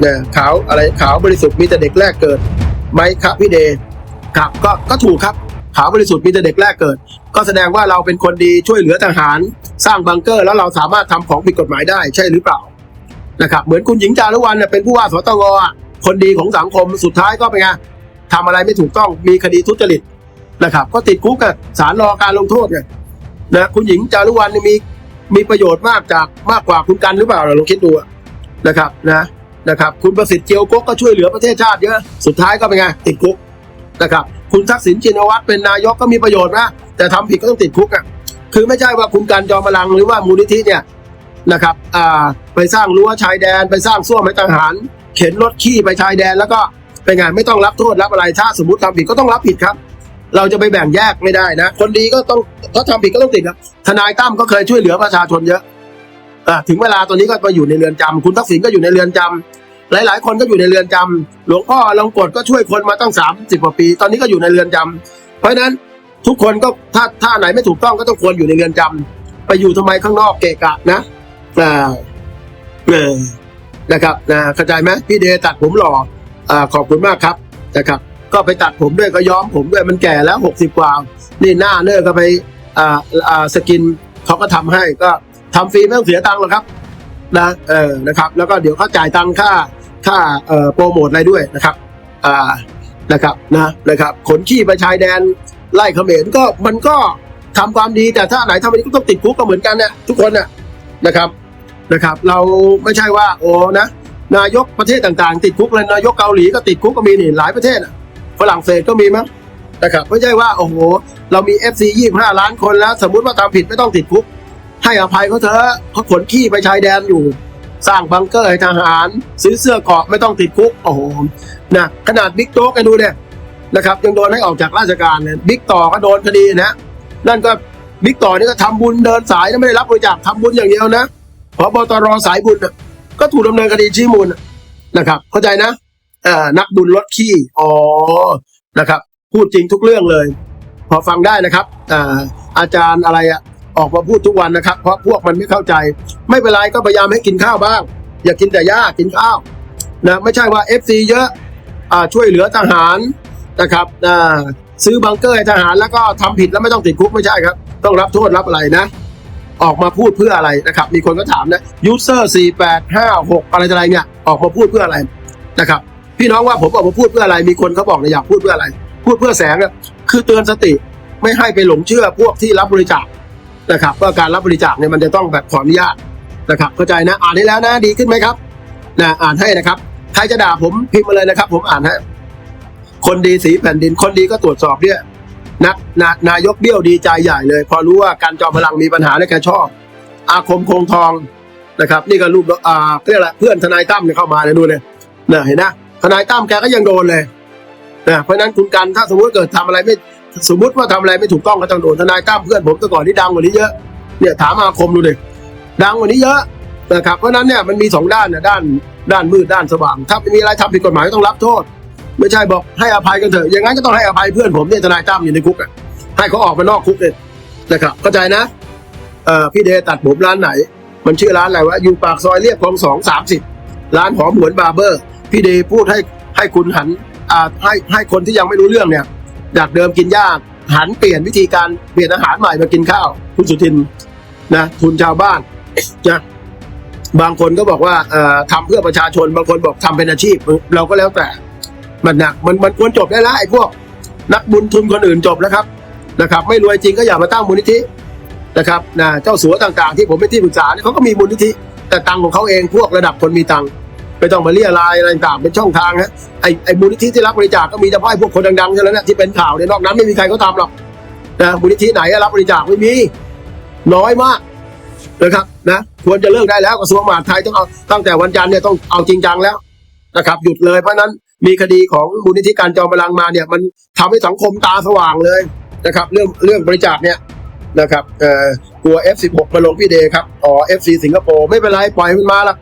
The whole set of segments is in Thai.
เนี่ยขาวอะไรขาวบริสุทธิ์มีแต่เด็กแรกเกิดไหมครับพี่เดย์ครับก็ก็ถูกครับขาวบริสุทธิ์มีแต่เด็กแรกเกิด ก็แสดงว่าเราเป็นคนดีช่วยเหลือทหาร สร้างบังเกอร์ แล้วเราสามารถทำของผิดกฎหมายได้ใช่หรือเปล่านะครับเหมือนคุณหญิงจารุวรรณเนี่ยเป็นผู้ว่าสตงอะคนดีของสังคมสุดท้ายก็เป็นไงทำอะไรไม่ถูกต้องมีคดีทุจริตนะครับ ก็ติดคุกกับศาลรอการลงโทษไงนะคุณหญิงจารุวรรณมีมีประโยชน์มากจากมากกว่าคุณกันหรือเปล่าเราลองคิดดูนะครับนะ นะครับ คุณประสิทธิ์เจียวกกก็ช่วยเหลือประเทศชาติเยอะ สุดท้ายก็เป็นไงติดคุกนะครับ คุณทักษิณชินวัตรเป็นนายกก็มีประโยชน์นะแต่ทำผิดก็ต้องติดคุกอะคือไม่ใช่ว่าคุณกันจอมพลังหรือว่ามูลนิธิเนี่ยนะครับอ่าไปสร้างรั้วชายแดน ไปสร้างส้วมให้ทหาร เข็นรถขี้ไปชายแดนแล้วก็เป็นไงไม่ต้องรับโทษรับอะไรถ้าสมมติทำผิดก็ต้องรับผิดครับ เราจะไปแบ่งแยกไม่ได้นะ คนดีก็ต้องถ้าทำผิดก็ต้องติดครับทนายตั้มก็เคยช่วยเหลือประชาชนเยอะอะถึงเวลาตอนนี้ก็มาอยู่ในเรือนจำคุณทักษิณก็อยู่ในเรือนจำ หลาย ๆ คนก็อยู่ในเรือนจำหลวงพ่อลงกฎก็ช่วยคนมาตั้งสามสิบกว่าปี ตอนนี้ก็อยู่ในเรือนจำเพราะฉะนั้นทุกคนก็ถ้าถ้าไหนไม่ถูกต้องก็ต้องควรอยู่ในเรือนจำไปอยู่ทำไมข้างนอกเกะกะนะอ่าเออนะครับนะเข้าใจไหมพี่เดตัดผมหล่ออ่าขอบคุณมากครับนะครับ ก็ไปตัดผมด้วยก็ย้อมผมด้วยมันแก่แล้วหกสิบกว่านี่หน้าเนอร์ก็ไปอ่าอ่าสกินเขาก็ทำให้ก็ทำฟรีไม่ต้องเสียตังค์หรอกครับ นะเออนะครับ แล้วก็เดี๋ยวเขาจ่ายตังค่า ค่าโปรโมทอะไรด้วยนะครับอ่านะครับนะนะครับ ขนขี้ไปชายแดนไล่เขมรก็มันก็ทำความดีแต่ถ้าไหนทำไม่ดีก็ต้องติดคุกก็เหมือนกันเนี่ยทุกคนน่ะนะครับนะครับ เราไม่ใช่ว่าโอ้นะนายกประเทศต่างๆ ติดคุกเลยนายกเกาหลีก็ติดคุกก็มีนี่หลายประเทศน่ะฝรั่งเศสก็มีมั้งนะครับไม่ใช่ว่าโอ้โห เรามี FC 25 ล้านคนแล้ว สมมุติว่าทำผิดไม่ต้องติดคุก ให้อภัยเขาเถอะเขาขนขี้ไปชายแดนอยู่ สร้างบังเกอร์ให้ทหาร ซื้อเสื้อเกราะไม่ต้องติดคุกโอ้โหนะขนาดบิ๊กโจ๊กกันดูเนี่ยนะครับยังโดนให้ออกจากราชการเนี่ยบิ๊กต่อก็โดนคดีนะนั่นก็บิ๊กต่อนี่ก็ทำบุญเดินสายไม่ได้รับบริจาคทำบุญอย่างเดียวนะพบตรสายบุญก็ถูกดำเนินคดีชี้มูลนะครับ เข้าใจนะอนักบุญลดขี้อ๋อนะครับ พูดจริงทุกเรื่องเลย พอฟังได้นะครับออาจารย์อะไรอะ ออกมาพูดทุกวันนะครับ เพราะพวกมันไม่เข้าใจ ไม่เป็นไรก็พยายามให้กินข้าวบ้าง อย่ากินแต่หญ้ากินข้าวนะไม่ใช่ว่า FC เยอะอ่าช่วยเหลือทหารนะครับอ่าซื้อบังเกอร์ให้ทหารแล้วก็ทำผิดแล้วไม่ต้องติดคุกไม่ใช่ครับ ต้องรับโทษรับอะไรนะ ออกมาพูดเพื่ออะไรนะครับ มีคนก็ถามนะยูเซอร์สี่แปดห้าหกอะไรอะไรเนี่ยออกมาพูดเพื่ออะไรนะครับ พี่น้องว่าผมออกมาพูดเพื่ออะไร มีคนเขาบอกนะอยากพูดเพื่ออะไร พูดเพื่อแสงอะคือเตือนสติไม่ให้ไปหลงเชื่อพวกที่รับบริจาค นะครับว่าการรับบริจาคเนี่ยมันจะต้องแบบขออนุญาตนะครับเข้าใจนะอ่านได้แล้วนะดีขึ้นไหมครับนะอ่านให้นะครับ ใครจะด่าผมพิมพ์มาเลยนะครับ ผมอ่านให้คนดีสีแผ่นดิน คนดีก็ตรวจสอบเนี่ยนักนานายกเบี้ยวดีใจใหญ่เลย พอรู้ว่าการจอมพลังมีปัญหาและแกชอบ อาคมคงทองนะครับ นี่ก็รูปอ่าเรียกอะไรเพื่อนทนายตั้มเนี่ยเข้ามาเนี่ยดูเลยนี่ยเห็นนะทนายตั้มแกก็ยังโดนเลยนะเพราะฉะนั้นคุณกันถ้าสมมติเกิดทำอะไรไม่ สมมติว่าทำอะไรไม่ถูกต้องก็ต้องโดนทนายตั้มเพื่อนผมแต่ก่อนที่ดังกว่านี้เยอะเนี่ยถามอาคมดูดิดังกว่านี้เยอะนะครับเพราะนั้นเนี่ยมันมีสองด้านนะด้านด้านมืดด้านสว่าง ถ้ามีอะไรทำผิดกฎหมายก็ต้องรับโทษ ไม่ใช่บอกให้อภัยกันเถอะอย่างนั้นก็ต้องให้อภัยเพื่อนผมเนี่ยทนายตั้มอยู่ในคุกอะให้เขาออกมานอกคุกเลยนะครับเข้าใจนะเอ่อพี่เดชตัดผมร้านไหน มันชื่อร้านอะไรวะอยู่ปากซอยเรียบคลองสองสามสิบร้านหอมหวนบาร์เบอร์ พี่เดพูดให้ให้คุณหันอ่าให้ให้คนที่ยังไม่รู้เรื่องเนี่ย จากเดิมกินยากหันเปลี่ยนวิธีการเปลี่ยนอาหารใหม่มากินข้าวคุณสุทินนะทุนชาวบ้านนะบางคนก็บอกว่าเอ่อทำเพื่อประชาชนบางคนบอกทำเป็นอาชีพ เราก็แล้วแต่ มันหนักมันมันควรจบได้แล้วไอ้พวก นักบุญทุนคนอื่นจบแล้วครับนะครับ ไม่รวยจริงก็อย่ามาตั้งมูลนิธินะครับนะเจ้าสัวต่างๆ ที่ผมเป็นที่ปรึกษาเนี่ยเขาก็มีมูลนิธิ แต่ตังค์ของเขาเองพวกระดับคนมีตังค์ ไม่ต้องมาเรียรายอะไรต่างเป็นช่องทางฮะไอไอมูลนิธิที่รับบริจาคก็มีเฉพาะไอพวกคนดังๆเท่านั้นนะที่เป็นข่าวเนี่ยนอกนั้นไม่มีใครเขาทำหรอกนะมูลนิธิไหนรับบริจาคไม่มีน้อยมากนะครับนะควรจะเลิกได้แล้วกระทรวงมหาดไทยต้องเอาตั้งแต่วันจันทร์เนี่ยต้องเอาจริงจังแล้วนะครับหยุดเลยเพราะนั้นมีคดีของมูลนิธิการจอมพลังมาเนี่ยมันทำให้สังคมตาสว่างเลยนะครับ เรื่องเรื่องบริจาคเนี่ยนะครับเอ่อกลัว F16 มาลงพี่เดครับอ๋อ FC สิงคโปร์ไม่เป็นไรปล่อยมันมาละ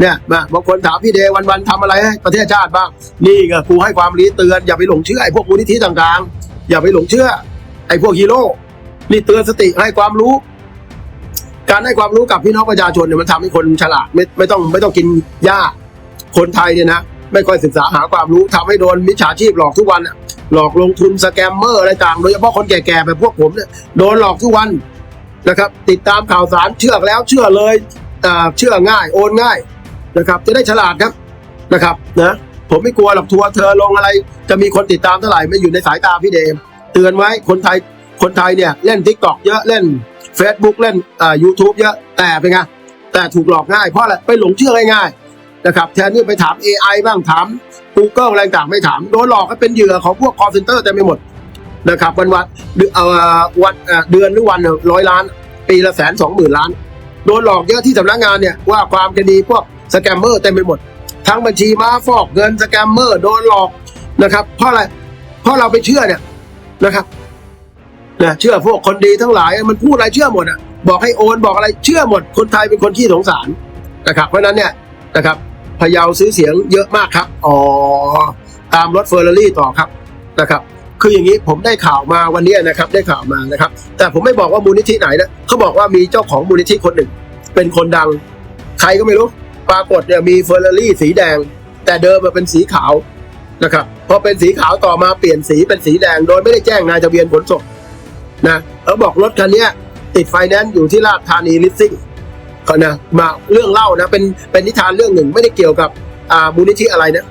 เนี่ยมาบางคนถามพี่เดย์วันๆทำอะไรให้ประเทศชาติบ้าง นี่ไงครูให้ความรีเตือนอย่าไปหลงเชื่อไอ้พวกมูลนิธิต่างๆ อย่าไปหลงเชื่อ ไอ้พวกฮีโร่นี่เตือนสติให้ความรู้ การให้ความรู้กับพี่น้องประชาชนเนี่ยมันทำให้คนฉลาดไม่ไม่ต้องไม่ต้องกินหญ้าคนไทยเนี่ยนะไม่ค่อยศึกษาหาความรู้ทำให้โดนมิจฉาชีพหลอกทุกวันหลอกลงทุนสแกมเมอร์อะไรต่างโดยเฉพาะคนแก่ๆแบบพวกผมเนี่ยโดนหลอกทุกวันนะครับ ติดตามข่าวสารเชื่อแล้วเชื่อเลยเชื่อง่ายโอนง่าย นะครับ จะได้ฉลาดครับนะครับนะผมไม่กลัวหรอกทัวร์เธอลงอะไร จะมีคนติดตามเท่าไหร่ไม่อยู่ในสายตาพี่เดม เตือนไว้คนไทยคนไทยเนี่ยเล่นทิกตอกเยอะเล่น Facebook เล่นอ่า YouTube เยอะแต่เป็นไงแต่ถูกหลอกง่ายเพราะอะไรไปหลงเชื่อง่ายๆนะครับแทนที่ไปถาม AI บ้างถาม Google อะไรต่างไม่ถามโดนหลอกก็เป็นเหยื่อของพวก call center เต็มไปหมดนะครับวันวันเดือนเอ่อวันเดือนหรือวันร้อยล้าน ปีละแสนสองหมื่นล้าน โดนหลอกเยอะที่สำนักงานเนี่ยว่าความคดีพวก สแกมเมอร์เต็มไปหมด ทั้งบัญชีม้าฟอกเงินสแกมเมอร์โดนหลอกนะครับเพราะอะไรเพราะเราไปเชื่อเนี่ยนะครับนะเชื่อพวกคนดีทั้งหลายมันพูดอะไรเชื่อหมดอะบอกให้โอนบอกอะไรเชื่อหมด คนไทยเป็นคนขี้สงสารนะครับ เพราะนั้นเนี่ยนะครับพยาซื้อเสียงเยอะมากครับอ๋อตามรถเฟอร์รารี่ต่อครับนะครับ คืออย่างนี้ผมได้ข่าวมาวันนี้นะครับ ได้ข่าวมานะครับ แต่ผมไม่บอกว่ามูลนิธิไหนนะเขาบอกว่ามีเจ้าของมูลนิธิคนหนึ่ง เป็นคนดัง ใครก็ไม่รู้ รากฏเนี่ยมีเฟอร์รารี่สีแดง แต่เดิมมาเป็นสีขาวนะครับพอเป็นสีขาวต่อมาเปลี่ยนสีเป็นสีแดง โดยไม่ได้แจ้งนายทะเบียนขนส่งนะเขาบอกรถคันนี้ติดไฟแนนซ์อยู่ที่ราชธานีลิสซิ่งก็นะมาเรื่องเล่านะเป็นเป็นนิทานเรื่องหนึ่งไม่ได้เกี่ยวกับอ่ามูลนิธิอะไรนะ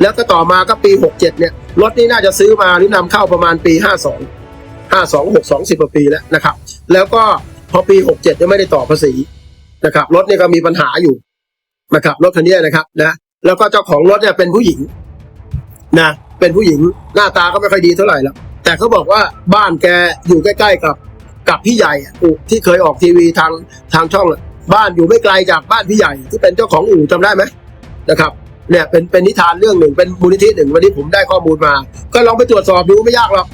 แล้วก็ต่อมาก็ปีหกเจ็ดเนี่ย รถนี้น่าจะซื้อมาหรือนำเข้าประมาณปีห้าสองห้าสองหกสองสิบกว่าปีแล้วนะครับ แล้วก็พอปีหกเจ็ดยังไม่ได้ต่อภาษีนะครับ รถนี่ก็มีปัญหาอยู่ นะครับรถคันเนี้นะครับนะแล้วก็เจ้าของรถเนี่ยเป็นผู้หญิงนะเป็นผู้หญิงหน้าตาก็ไม่ค่อยดีเท่าไหร่แล้วแต่เขาบอกว่าบ้านแกอยู่ใกล้ๆกับกับพี่ใหญ่อะอู่ที่เคยออกทีวีทางทางช่องบ้านอยู่ไม่ไกลจากบ้านพี่ใหญ่ที่เป็นเจ้าของอู่จำได้ไหมนะครับเนี่ยเป็นเป็นนิทานเรื่องหนึ่งเป็นมูลนิธิหนึ่งวันนี้ผมได้ข้อมูลมา ก็ลองไปตรวจสอบดูไม่ยากหรอก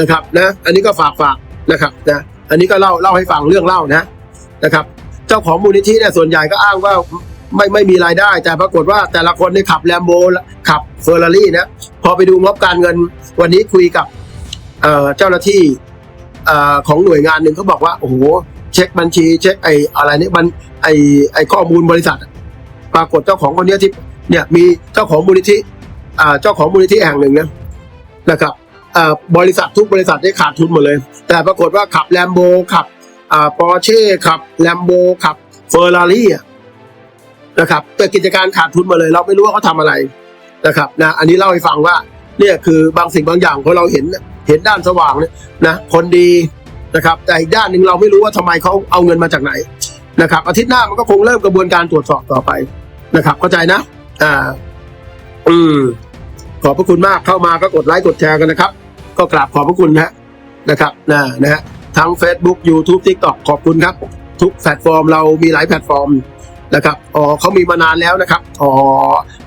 นะครับนะอันนี้ก็ฝากฝากนะครับนะอันนี้ก็เล่าเล่าให้ฟังเรื่องเล่านะนะครับ เจ้าของมูลนิธิเนี่ยส่วนใหญ่ก็อ้างว่า ไม่ไม่มีรายได้ แต่ปรากฏว่าแต่ละคนเนี่ยขับแลมโบขับเฟอร์รารี่นะพอไปดูงบการเงินวันนี้คุยกับเจ้าหน้าที่ของหน่วยงานหนึ่งเขาบอกว่า โอ้โห เช็คบัญชี เช็คไออะไรเนี่ยมันไอไอข้อมูลบริษัท ปรากฏเจ้าของคนนี้ที่เนี่ยมีเจ้าของมูลนิธิเจ้าของมูลนิธิแห่งหนึ่งนะนะครับบริษัททุกบริษัทได้ขาดทุนหมดเลย แต่ปรากฏว่าขับแลมโบขับปอร์เช่ขับแลมโบขับเฟอร์รารี่ นะครับแต่กิจการขาดทุนมาเลย เราไม่รู้ว่าเขาทำอะไรนะครับนะอันนี้เล่าให้ฟังว่าเนี่ยคือบางสิ่งบางอย่างพอเราเห็นเห็นด้านสว่างเนี่ยนะคนดีนะครับ แต่อีกด้านหนึ่งเราไม่รู้ว่าทำไมเขาเอาเงินมาจากไหนนะครับ อาทิตย์หน้ามันก็คงเริ่มกระบวนการตรวจสอบต่อไปนะครับ เข้าใจนะอ่าอืมขอบพระคุณมากเข้ามาก็กดไลค์กดแชร์กันนะครับ ก็กราบขอบพระคุณนะฮะนะครับนะนะฮะทั้ง Facebook YouTube TikTok ขอบคุณครับ ทุกแพลตฟอร์มเรามีหลายแพลตฟอร์ม นะครับอ๋อเขามีมานานแล้วนะครับอ๋อ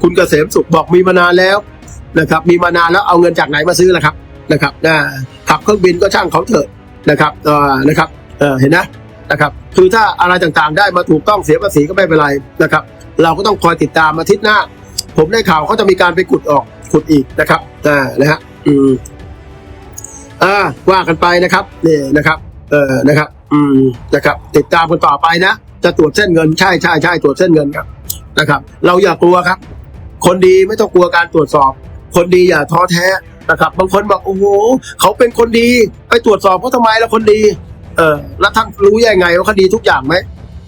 คุณเกษมสุขบอกมีมานานแล้วนะครับมีมานานแล้วเอาเงินจากไหนมาซื้อล่ะครับนะครับนะขับเครื่องบินก็ช่างเขาเถอะนะครับเออนะครับเออเห็นนะนะครับคือถ้าอะไรต่างๆได้มาถูกต้องเสียภาษีก็ไม่เป็นไรนะครับ เราก็ต้องคอยติดตามอาทิตย์หน้า ผมได้ข่าวเขาจะมีการไปขุดออกขุดอีกนะครับอ่านะฮะอืมอ่าว่ากันไปนะครับนี่นะครับ เออนะครับ อืมนะครับ ติดตามกันต่อไปนะ จะตรวจเส้นเงินใช่ใช่ใช่ตรวจเส้นเงินครับนะครับ เราอย่ากลัวครับ คนดีไม่ต้องกลัวการตรวจสอบ คนดีอย่าท้อแท้นะครับบางคนบอกโอ้โหเขาเป็นคนดี ไปตรวจสอบเขาทำไมล่ะคนดี เออแล้วท่านรู้ยังไงว่าเขาดีทุกอย่างไหม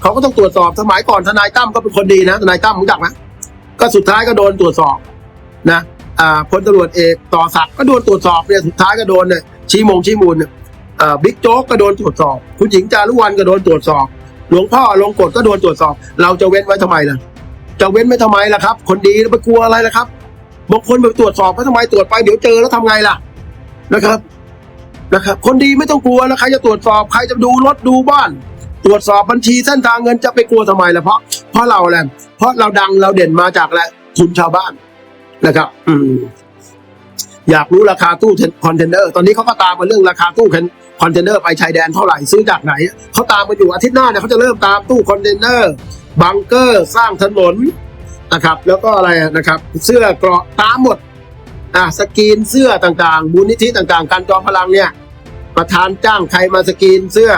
เขาก็ต้องตรวจสอบสมัยก่อนทนายตั้มก็เป็นคนดีนะทนายตั้มรู้จักไหมก็สุดท้ายก็โดนตรวจสอบนะอ่าพลตำรวจเอกต่อศักดิ์ก็โดนตรวจสอบเนี่ยสุดท้ายก็โดนเนี่ยชี้มงชี้มูลเนี่ยอ่าบิ๊กโจ๊กก็โดนตรวจสอบ คุณหญิงจารุวรรณก็โดนตรวจสอบ หลวงพ่อลงกฎก็โดนตรวจสอบ เราจะเว้นไว้ทำไมล่ะ จะเว้นไว้ทำไมล่ะครับ คนดีไปกลัวอะไรล่ะครับบางคนไปตรวจสอบก็ทำไมตรวจไปเดี๋ยวเจอแล้วทำไงล่ะนะครับนะครับ คนดีไม่ต้องกลัวแล้วใครจะตรวจสอบใครจะดูรถดูบ้าน ตรวจสอบบัญชีเส้นทางเงินจะไปกลัวทำไมล่ะเพราะเพราะเราแหละเพราะเราดังเราเด่นมาจากแหละทุนชาวบ้านนะครับ อืมอยากรู้ราคาตู้คอนเทนเนอร์ ตอนนี้เขาก็ตามมาเรื่องราคาตู้ คอนเทนเนอร์ไปชายแดนเท่าไหร่ซื้อจากไหนเขาตามมาอยู่อาทิตย์หน้าเนี่ยเขาจะเริ่มตามตู้คอนเทนเนอร์บังเกอร์สร้างถนนนะครับ แล้วก็อะไรนะครับ เสื้อเกราะตามหมดอะสกรีนเสื้อต่างๆมูลนิธิต่างๆ การจอมพลังเนี่ยประธานจ้างใครมาสกรีนเสื้อ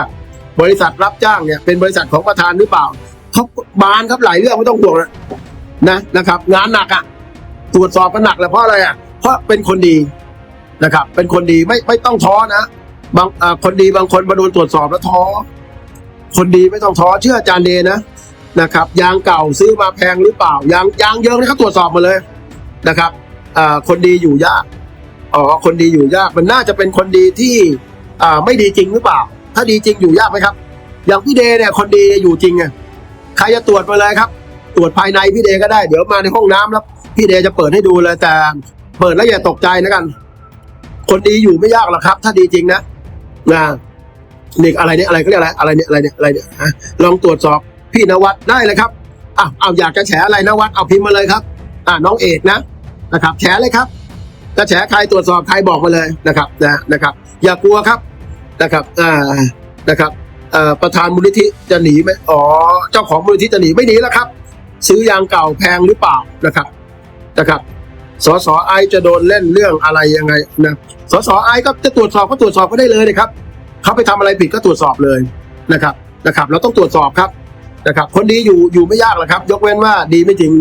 บริษัทรับจ้างเนี่ยเป็นบริษัทของประธานหรือเปล่าเขาบานครับหลายเรื่องไม่ต้องห่วงนะนะนะครับ งานหนักอะ่ะตรวจสอบกันหนักแล้วเพราะอะไรอะ่ะเพราะเป็นคนดีนะครับ เป็นคนดีไม่ไม่ต้องท้อนะ บางคนดีบางคนมาโดนตรวจสอบแล้วท้อ คนดีไม่ต้องท้อเชื่ออาจารย์เดนะนะครับ ยางเก่าซื้อมาแพงหรือเปล่ายางยางเยอะนะครับตรวจสอบมาเลยนะครับคนดีอยู่ยากอ๋อคนดีอยู่ยากมันน่าจะเป็นคนดีที่ไม่ดีจริงหรือเปล่า ถ้าดีจริงอยู่ยากไหมครับ อย่างพี่เดเนี่ยคนดีอยู่จริงไงใครจะตรวจมาเลยครับ ตรวจภายในพี่เดก็ได้เดี๋ยวมาในห้องน้ำแล้วพี่เดจะเปิดให้ดูเลยแต่เปิดแล้วอย่าตกใจนะกัน คนดีอยู่ไม่ยากหรอกครับ ถ้าดีจริงนะ นะนี่อะไรเนี่ยอะไรก็เรียกอะไรอะไรเนี่ยอะไรเนี่ยอะไรเนี่ยฮะลองตรวจสอบพี่นวัดได้เลยครับอะเอาอยากจะแฉอะไรนวัดเอาพิมพ์มาเลยครับ อ่าน้องเอกนะนะครับแฉเลยครับจะแฉใครตรวจสอบใครบอกมาเลยนะครับนะนะครับ อย่ากลัวครับนะครับอ่านะครับอ่อประธานมูลนิธิจะหนีไหมอ๋อ เจ้าของมูลนิธิจะหนีไม่หนีแล้วครับ ซื้อยางเก่าแพงหรือเปล่านะครับนะครับ สสไอจะโดนเล่นเรื่องอะไรยังไงนะสสไอก็จะตรวจสอบก็ตรวจสอบก็ได้เลยนะครับเขาไปทำอะไรผิดก็ตรวจสอบเลยนะครับนะครับ เราต้องตรวจสอบครับนะครับ คนดีอยู่อยู่ไม่ยากหรอกครับ ยกเว้นว่าดีไม่จริง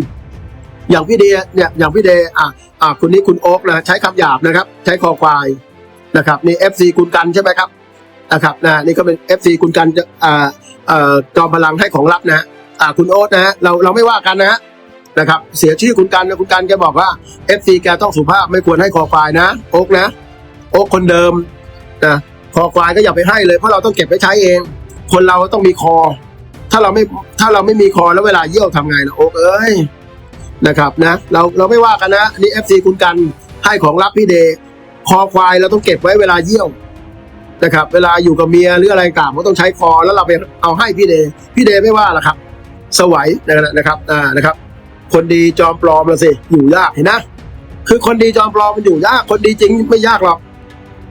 อย่างพี่เดย์เนี่ยอย่างพี่เดย์อะอ่าคนนี้คุณโอ๊กนะใช้คำหยาบนะครับ ใช้คอควายนะครับนี่เอฟซีคุณกันใช่ไหมครับนะครับนะนี่ก็เป็นเอฟซีคุณกันจะอ่าเอ่อจอมพลังให้ของลับนะฮะอ่าคุณโอ๊ตนะฮะเราเราไม่ว่ากันนะฮะนะครับ เสียชื่อคุณกันนะคุณกันแกบอกว่าเอฟซีแกต้องสุภาพไม่ควรให้คอควายนะโอ๊กนะ โอ๊กคนเดิมนะคอควายก็อย่าไปให้เลยเพราะเราต้องเก็บไว้ใช้เอง คนเราต้องมีคอ ถ้าเราไม่ถ้าเราไม่มีคอแล้วเวลาเยี่ยวทำไงนะโอ๊กเอ้ยนะครับนะเราเราไม่ว่ากันนะนี่เอฟซีคุณกันให้ของลับพี่เดย์คอควายเราต้องเก็บไว้เวลาเยี่ยวนะครับ เวลาอยู่กับเมียหรืออะไรต่างก็ต้องใช้คอแล้วเราไปเอาให้พี่เดย์พี่เดย์ไม่ว่าหรอกครับ สวัยนะครับอ่านะครับ คนดีจอมปลอมละสิอยู่ยากเห็นนะคือคนดีจอมปลอมมันอยู่ยากคนดีจริงไม่ยากหรอก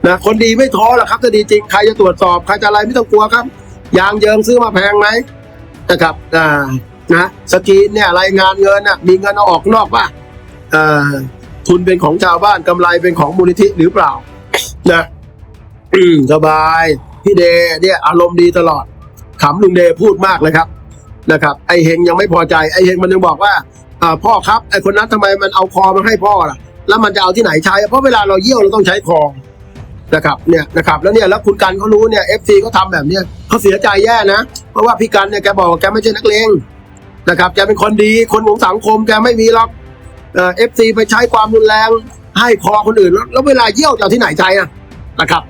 นะคนดีไม่ท้อหรอกครับถ้าดีจริงใครจะตรวจสอบใครจะอะไรไม่ต้องกลัวครับ ยางเยิงซื้อมาแพงไหมนะครับอ่านะสกีนเนี่ยรายงานเงินน่ะมีเงินเอาออกนอกป่ะอ่าทุนเป็นของชาวบ้านกำไรเป็นของมูลนิธิหรือเปล่านะอืมสบายพี่เดเนี่ยอารมณ์ดีตลอดขำลุงเดพูดมากเลยครับนะครับ ไอเฮงยังไม่พอใจไอเฮงมันยังบอกว่าอ่าพ่อครับไอคนนั้นทำไมมันเอาคอมาให้พ่อล่ะ แล้วมันจะเอาที่ไหนใช้เพราะเวลาเราเยี่ยวเราต้องใช้คอ นะครับเนี่ยนะครับแล้วเนี่ยแล้วคุณกันเขารู้เนี่ยเอฟซีเขาทำแบบเนี้ยเขาเสียใจแย่นะ เพราะว่าพี่กันเนี่ยแกบอกแกไม่ใช่นักเลงนะครับแกเป็นคนดีคนของสังคมแกไม่มีหรอกเอฟซีไปใช้ความรุนแรงให้คอคนอื่น แล้วเวลาเยี่ยวจะที่ไหนใจนะนะครับ